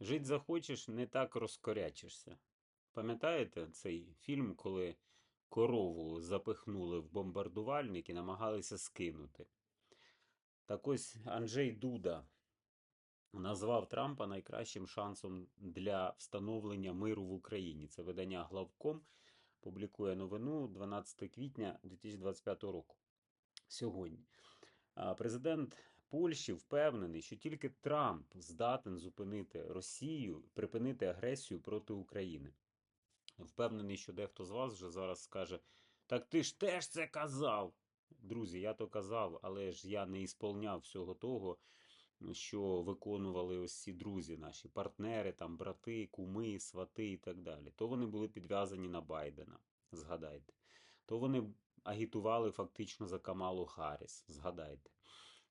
Жить захочеш, не так розкорячишся. Пам'ятаєте цей фільм, коли корову запихнули в бомбардувальник і намагалися скинути? Так ось Анджей Дуда назвав Трампа найкращим шансом для встановлення миру в Україні. Це видання Главком публікує новину 12 квітня 2025 року. Сьогодні. Президент Польщі впевнений, що тільки Трамп здатен зупинити Росію, припинити агресію проти України. Впевнений, що дехто з вас вже зараз скаже: Так ти ж теж це казав. Друзі, я то казав, але ж я не ісполняв всього того, що виконували ось ці друзі наші, партнери, там, брати, куми, свати і так далі. То вони були підв'язані на Байдена, згадайте. То вони агітували фактично за Камалу Харріс, згадайте.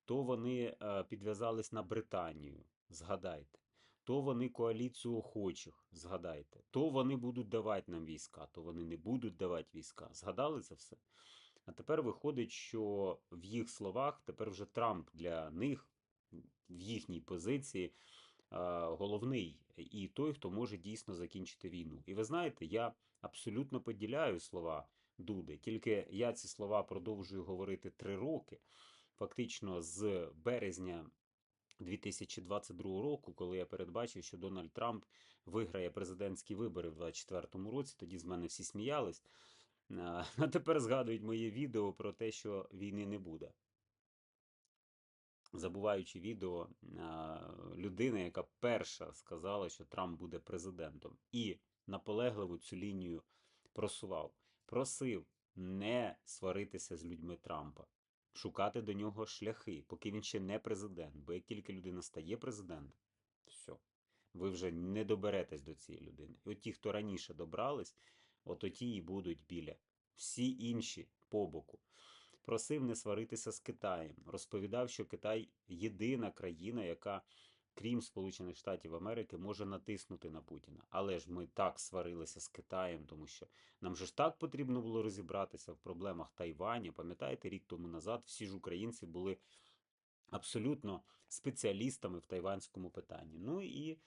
То вони е, підв'язались на Британію, згадайте. То вони коаліцію охочих, згадайте. То вони будуть давати нам війська, то вони не будуть давати війська. Згадали це все? А тепер виходить, що в їх словах тепер вже Трамп для них в їхній позиції е, головний і той, хто може дійсно закінчити війну. І ви знаєте, я абсолютно поділяю слова Дуди, тільки я ці слова продовжую говорити три роки. Фактично з березня 2022 року, коли я передбачив, що Дональд Трамп виграє президентські вибори в 2024 році, тоді з мене всі сміялись. А тепер згадують моє відео про те, що війни не буде. Забуваючи відео людини, яка перша сказала, що Трамп буде президентом, і наполегливо цю лінію просував. Просив не сваритися з людьми Трампа, шукати до нього шляхи, поки він ще не президент. Бо як тільки людина стає президентом, все, ви вже не доберетесь до цієї людини. І от ті, хто раніше добрались, от оті і будуть біля. Всі інші по боку. Просив не сваритися з Китаєм. Розповідав, що Китай єдина країна, яка, крім Сполучених Штатів Америки, може натиснути на Путіна. Але ж ми так сварилися з Китаєм, тому що нам же ж так потрібно було розібратися в проблемах Тайваня. Пам'ятаєте, рік тому назад всі ж українці були абсолютно спеціалістами в тайванському питанні. Ну і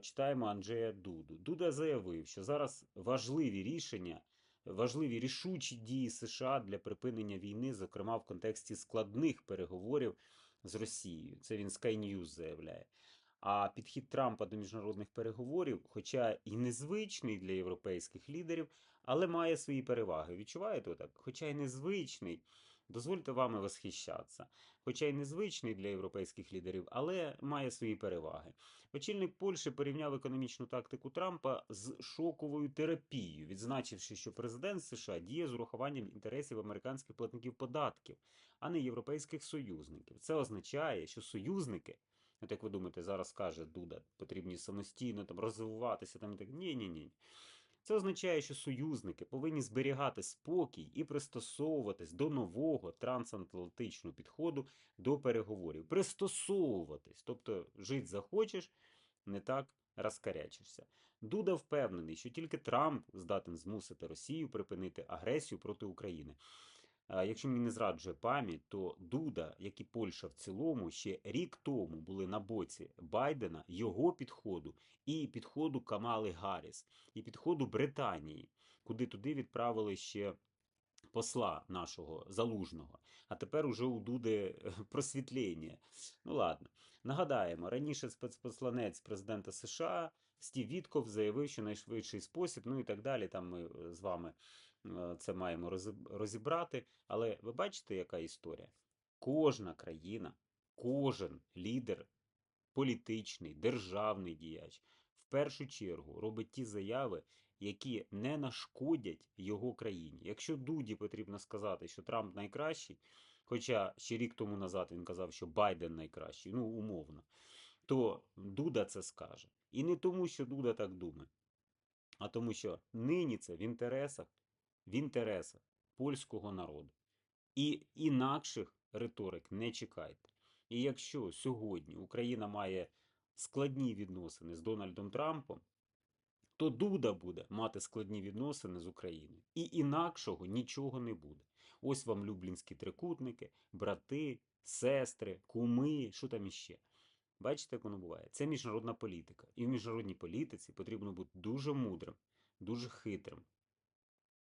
читаємо Анджея Дуду. Дуда заявив, що зараз важливі рішення, важливі рішучі дії США для припинення війни, зокрема в контексті складних переговорів з Росією. Це він Sky News заявляє. А підхід Трампа до міжнародних переговорів, хоча і незвичний для європейських лідерів, але має свої переваги. Відчуваєте так? Хоча й незвичний, дозвольте вами восхищатися. Хоча й незвичний для європейських лідерів, але має свої переваги. Очільник Польщі порівняв економічну тактику Трампа з шоковою терапією, відзначивши, що президент США діє з урахуванням інтересів американських платників податків, а не європейських союзників. Це означає, що союзники. От як ви думаєте, зараз каже Дуда, потрібні самостійно там розвиватися там і так. Ні, ні, ні. Це означає, що союзники повинні зберігати спокій і пристосовуватись до нового трансатлантичного підходу до переговорів. Пристосовуватись, тобто жити захочеш, не так розкарячишся. Дуда впевнений, що тільки Трамп здатен змусити Росію припинити агресію проти України. Якщо мені не зраджує пам'ять, то Дуда, як і Польща в цілому, ще рік тому були на боці Байдена, його підходу і підходу Камали Гарріс, і підходу Британії, куди туди відправили ще посла нашого залужного. А тепер уже у Дуди е, просвітлення. Ну ладно. Нагадаємо, раніше спецпосланець президента США Стів Вітков заявив, що найшвидший спосіб, ну і так далі. Там ми е, з вами е, це маємо розібрати. Але ви бачите, яка історія? Кожна країна, кожен лідер, політичний, державний діяч, в першу чергу робить ті заяви, які не нашкодять його країні. Якщо Дуді потрібно сказати, що Трамп найкращий, хоча ще рік тому назад він казав, що Байден найкращий, ну умовно, то Дуда це скаже. І не тому, що Дуда так думає, а тому, що нині це в інтересах, в інтересах польського народу. І інакших риторик не чекайте. І якщо сьогодні Україна має складні відносини з Дональдом Трампом, то Дуда буде мати складні відносини з Україною. І інакшого нічого не буде. Ось вам люблінські трикутники, брати, сестри, куми, що там іще. Бачите, як воно буває? Це міжнародна політика. І в міжнародній політиці потрібно бути дуже мудрим, дуже хитрим,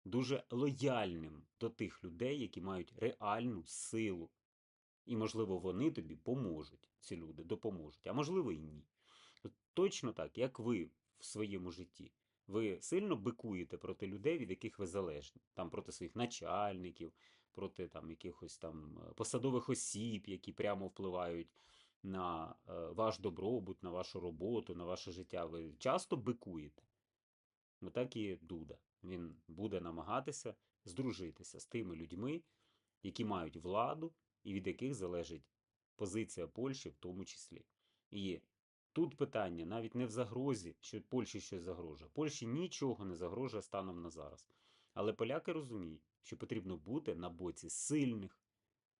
дуже лояльним до тих людей, які мають реальну силу. І, можливо, вони тобі поможуть, ці люди допоможуть, а можливо і ні. Точно так, як ви в своєму житті. Ви сильно бикуєте проти людей, від яких ви залежні, там проти своїх начальників, проти там якихось там е, посадових осіб, які прямо впливають на е, ваш добробут, на вашу роботу, на ваше життя. Ви часто бикуєте. Ну так і Дуда. Він буде намагатися здружитися з тими людьми, які мають владу і від яких залежить позиція Польщі в тому числі. І тут питання навіть не в загрозі, що Польщі щось загрожує. Польщі нічого не загрожує станом на зараз. Але поляки розуміють, що потрібно бути на боці сильних,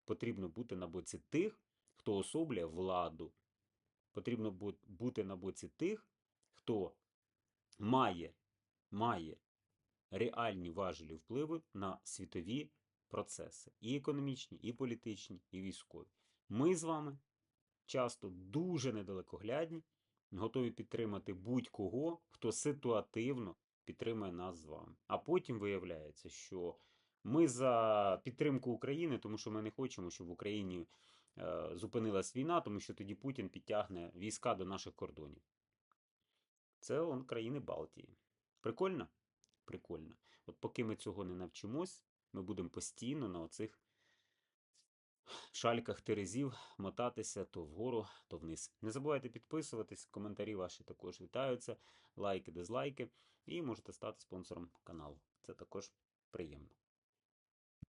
потрібно бути на боці тих, хто особлює владу. Потрібно бути на боці тих, хто має, має реальні важелі впливу на світові процеси, і економічні, і політичні, і військові. Ми з вами часто дуже недалекоглядні, готові підтримати будь-кого, хто ситуативно підтримує нас з вами. А потім виявляється, що ми за підтримку України, тому що ми не хочемо, щоб в Україні зупинилась війна, тому що тоді Путін підтягне війська до наших кордонів. Це он країни Балтії. Прикольно? Прикольно. От поки ми цього не навчимось, ми будемо постійно на оцих шальках терезів мотатися то вгору, то вниз. Не забувайте підписуватись, коментарі ваші також вітаються, лайки, дизлайки, і можете стати спонсором каналу. Це також приємно.